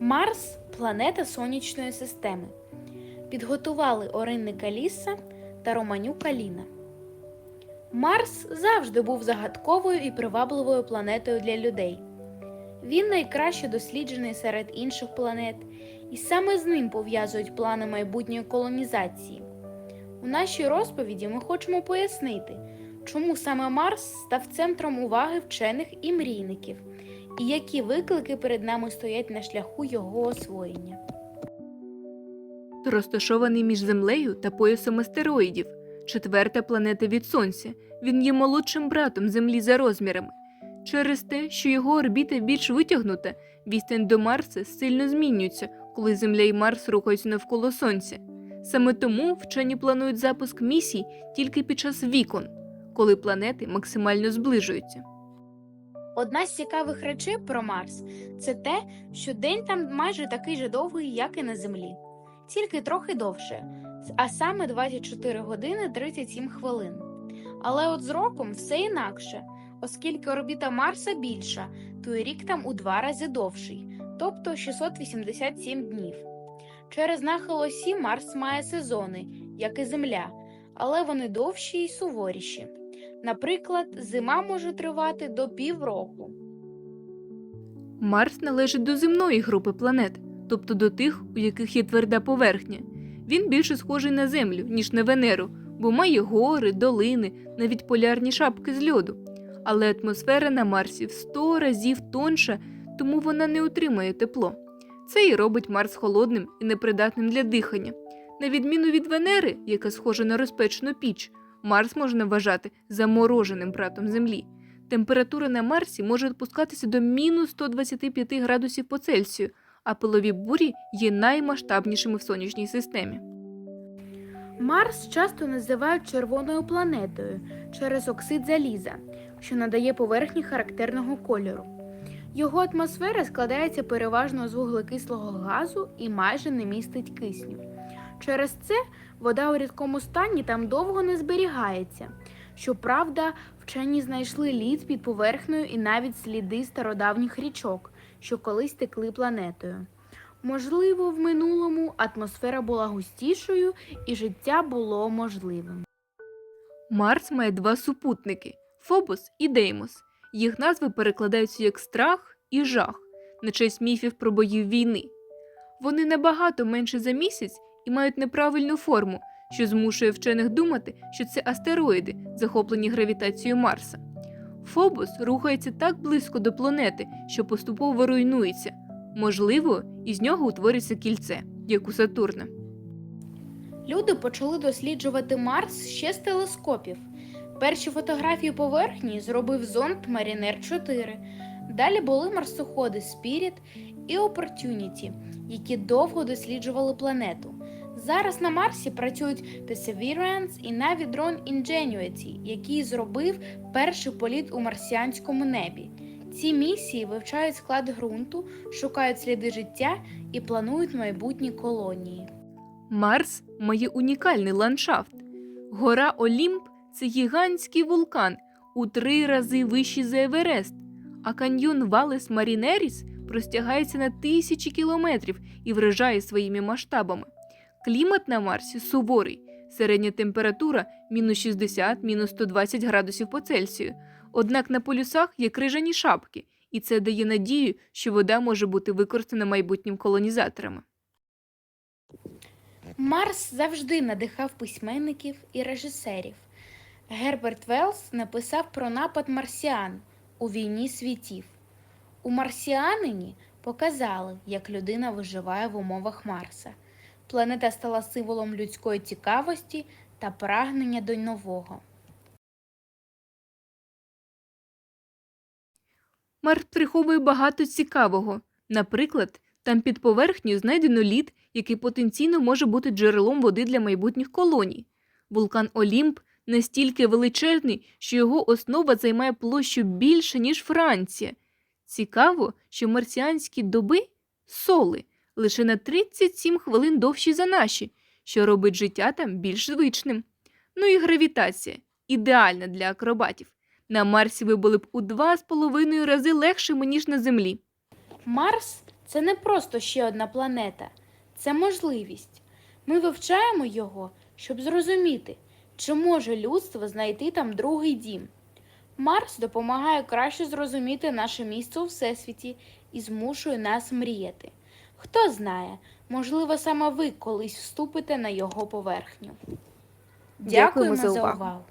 Марс планета сонячної системи. Підготували Оринни Каліса та Романюк Аліна. Марс завжди був загадковою і привабливою планетою для людей. Він найкраще досліджений серед інших планет, і саме з ним пов'язують плани майбутньої колонізації. У нашій розповіді ми хочемо пояснити, чому саме Марс став центром уваги вчених і мрійників, і які виклики перед нами стоять на шляху його освоєння. Розташований між Землею та поясом астероїдів, четверта планета від Сонця. Він є молодшим братом Землі за розмірами. Через те, що його орбіта більш витягнута, відстань до Марса сильно змінюється, коли Земля і Марс рухаються навколо Сонця. Саме тому вчені планують запуск місій тільки під час вікон, коли планети максимально зближуються. Одна з цікавих речей про Марс це те, що день там майже такий же довгий, як і на Землі, тільки трохи довше, а саме 24 години 37 хвилин. Але от з роком все інакше, оскільки орбіта Марса більша, то і рік там у два рази довший, тобто 687 днів. Через нахил осі Марс має сезони, як і Земля, але вони довші і суворіші. Наприклад, зима може тривати до півроку. Марс належить до земної групи планет, тобто до тих, у яких є тверда поверхня. Він більше схожий на Землю, ніж на Венеру, бо має гори, долини, навіть полярні шапки з льоду. Але атмосфера на Марсі в 100 разів тонша, тому вона не утримує тепло. Це і робить Марс холодним і непридатним для дихання. На відміну від Венери, яка схожа на розпечену піч, Марс можна вважати замороженим братом Землі. Температура на Марсі може опускатися до мінус 125 градусів по Цельсію, а пилові бурі є наймасштабнішими в сонячній системі. Марс часто називають червоною планетою через оксид заліза, що надає поверхні характерного кольору. Його атмосфера складається переважно з вуглекислого газу і майже не містить кисню. Через це вода у рідкому стані там довго не зберігається. Щоправда, вчені знайшли лід під поверхнею і навіть сліди стародавніх річок, що колись текли планетою. Можливо, в минулому атмосфера була густішою і життя було можливим. Марс має два супутники Фобос і Деймос. Їх назви перекладаються як страх і жах на честь міфів про боїв війни. Вони набагато менше за місяць і мають неправильну форму, що змушує вчених думати, що це астероїди, захоплені гравітацією Марса. Фобос рухається так близько до планети, що поступово руйнується. Можливо, із нього утвориться кільце, як у Сатурна. Люди почали досліджувати Марс ще з телескопів. Перші фотографії поверхні зробив зонд Mariner 4. Далі були марсоходи Spirit і Opportunity, які довго досліджували планету. Зараз на Марсі працюють Perseverance і навіть дрон Ingenuity, який зробив перший політ у марсіанському небі. Ці місії вивчають склад ґрунту, шукають сліди життя і планують майбутні колонії. Марс має унікальний ландшафт. Гора Олімп це гігантський вулкан у три рази вищий за Еверест, а каньйон Валес Марінеріс простягається на тисячі кілометрів і вражає своїми масштабами. Клімат на Марсі суворий, середня температура мінус 60 мінус 120 градусів по Цельсію. Однак на полюсах є крижані шапки, і це дає надію, що вода може бути використана майбутнім колонізаторами. Марс завжди надихав письменників і режисерів. Герберт Велс написав про напад марсіан у війні світів. У марсіанині показали, як людина виживає в умовах Марса. Планета стала символом людської цікавості та прагнення до нового. Марс приховує багато цікавого. Наприклад, там під поверхнею знайдено лід, який потенційно може бути джерелом води для майбутніх колоній. Вулкан Олімп настільки величезний, що його основа займає площу більше, ніж Франція. Цікаво, що марсіанські доби соли лише на 37 хвилин довші за наші, що робить життя там більш звичним. Ну і гравітація ідеальна для акробатів. На Марсі ви були б у два з половиною рази легшими, ніж на Землі. Марс Це не просто ще одна планета, це можливість. Ми вивчаємо його, щоб зрозуміти, чи може людство знайти там другий дім. Марс допомагає краще зрозуміти наше місце у всесвіті і змушує нас мріяти. Хто знає, можливо, саме ви колись вступите на його поверхню. Дякуємо Дякуємо за увагу.